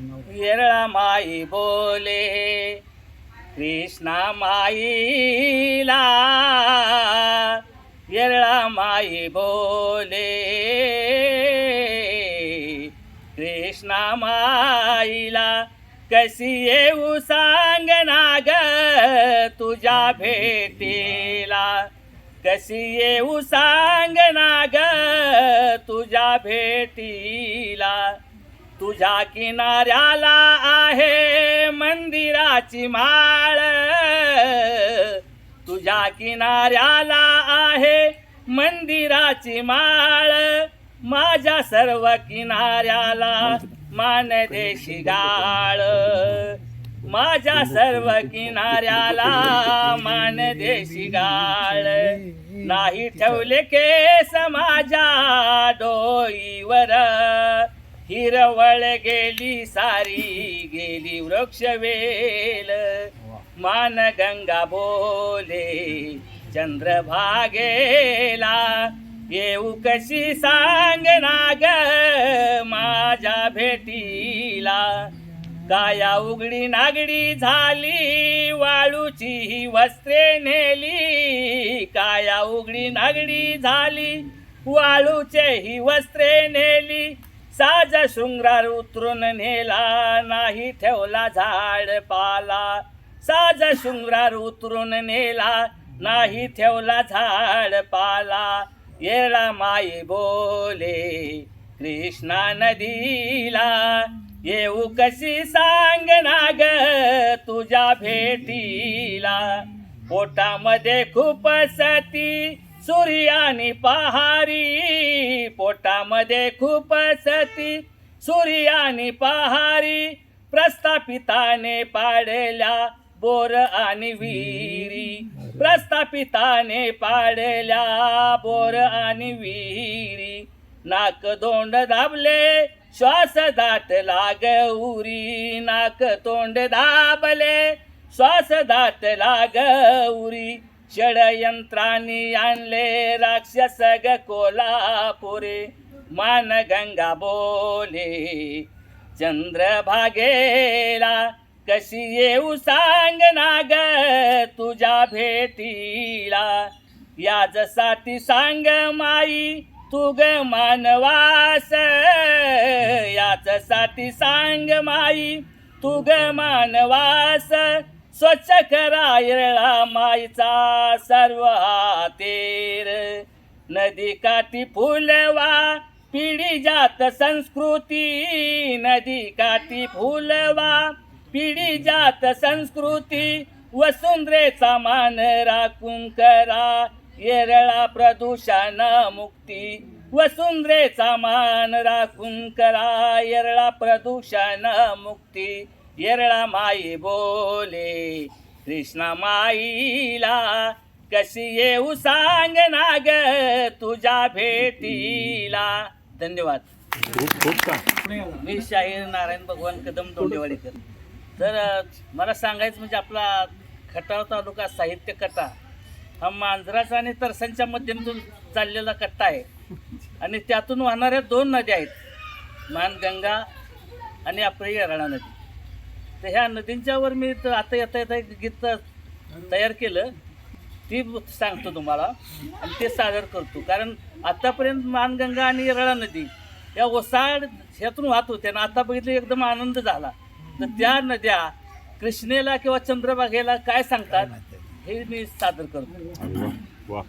येरळा माई बोले कृष्णा माईला. येरळा माई बोले कृष्णा माईला. कशी येऊ सांग नाग तुझ्या भेटीला. कशी येऊ सांग नाग तुझ्या भेटीला. तुझ्या किनाऱ्याला आहे मंदिराची माळ. तुझ्या किनाऱ्याला आहे मंदिराची माळ. माझ्या सर्व किनाऱ्याला मान देशी गाळ. माझ्या सर्व किनाऱ्याला मान देशी गाळ. नाही ठेवले केस माझ्या डोईवर. हिरवळ गेली सारी गेली वृक्षवेल मान गंगा बोले चंद्रभागेला येऊ कशी सांग ना ग माझ्या भेटीला काया उघडी नागडी झाली वाळूची ही वस्त्रे नेली काया उघडी नागडी झाली वाळूचे ही वस्त्रे नेली साज शृंगार उतरून नेला नाही ठेवला झाड पाला. साज शृंगार उतरून नेला नाही ठेवला झाड पाला. येळा माई बोले कृष्णा नदीला येऊ कशी सांग ना तुझ्या भेटीला. पोटामध्ये खूप सती सूर्यानी पहारी पोटामध्ये खूप सती. सूर्यानी पहारी प्रस्थापिताने पाडल्या बोर आणि विहिरी. प्रस्थापिताने पाडल्या बोर आणि विहिरी. नाक दोंड दाबले श्वास दात लाग उरी. नाक तोंड दाबले श्वास दात लाग उरी. षडयंत्रांनी आणले राक्षस ग कोल्हापुरे. मान गंगा बोले चंद्रभागेला कशी येऊ सांग ना ग तुझ्या भेटीला. याजसाठी सांग माई तू ग मानवास. याचसाठी सांग माई तू ग मानवास. स्वच्छ करा माईचा सर्व हातेर नदी काठी फुलवा पिढी जात संस्कृती. नदी काठी फुलवा पिढी जात संस्कृती. वसुंधरेचा मान राखून करा येरळा प्रदूषण मुक्ती. वसुंधरेचा मान राखून करा येरळा प्रदूषण मुक्ती. येरळा माई बोले कृष्णा माईला कशी येऊ सांग ना ग तुझ्या भेटीला. धन्यवाद. मी शाहीर नारायण भगवान कदम तोंडेवाडीकर. तर मला सांगायचं म्हणजे आपला खटाव तालुका साहित्य कट्टा हा मांजराचा आणि तरसांच्या मध्यमातून चाललेला कट्टा आहे. आणि त्यातून वाहणाऱ्या दोन नद्या आहेत. मानगंगा आणि आपली येराळा नदी. तर ह्या नदींच्यावर मी तर आता येता येता एक गीत तयार केलं. ती सांगतो तुम्हाला. आणि ते सादर करतो. कारण आतापर्यंत मानगंगा आणि येरळा नदी या ओसाड ह्यातून वाहत होत्या आणि आता बघितलं एकदम आनंद झाला. तर त्या नद्या कृष्णेला किंवा चंद्रभागेला काय सांगतात हे मी सादर करतो. वा वा.